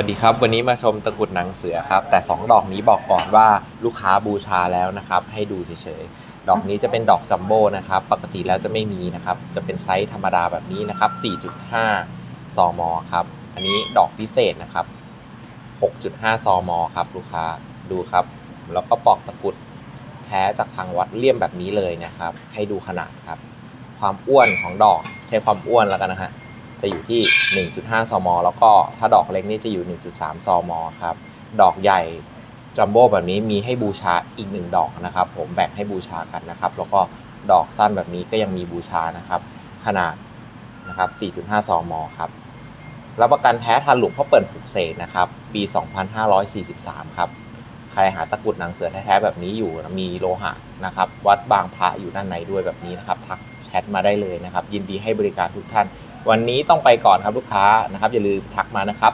สวัสดีครับ วันนี้มาชมตะกรุดหนังเสือครับ แต่ 2 ดอกนี้บอกก่อนว่าลูกค้าบูชาแล้วนะครับ ให้ดูเฉยๆ ดอกนี้จะเป็นดอกจัมโบ้นะครับ ปกติแล้วจะไม่มีนะครับ จะเป็นไซส์ธรรมดาแบบนี้นะครับ 4.5ซมครับ อันนี้ดอกพิเศษนะครับ 6.5ซมครับ ลูกค้าดูครับ แล้วก็ปอกตะกรุดแท้จากทางวัดเลี่ยมแบบนี้เลยนะครับ ให้ดูขนาดครับ ความอ้วนของดอกใช้ความอ้วนแล้วกันนะฮะ จะอยู่ที่ 1.5 ซม แล้วก็ถ้าดอกเล็กนี่จะอยู่ 1.3 ซม ครับ ดอกใหญ่จัมโบ้แบบนี้มีให้บูชาอีกหนึ่งดอกนะครับ ผมแบ่งให้บูชากันนะครับ แล้วก็ดอกสั้นแบบนี้ก็ยังมีบูชานะครับ ขนาดนะครับ 4.5 ซม ครับรับประกันแท้ทันหลวงพ่อเปิ่นปลุกเสกนะครับ ปี 2543 ครับ ใครหาตะกรุดหนังเสือแท้ๆแบบนี้อยู่นะมีโลหะนะครับ วัดบางพระอยู่ด้านในด้วยแบบนี้นะครับ ทักแชทมาได้เลยนะครับ ยินดีให้บริการทุกท่าน วันนี้ต้องไปก่อนครับลูกค้านะครับอย่าลืมทักมานะครับ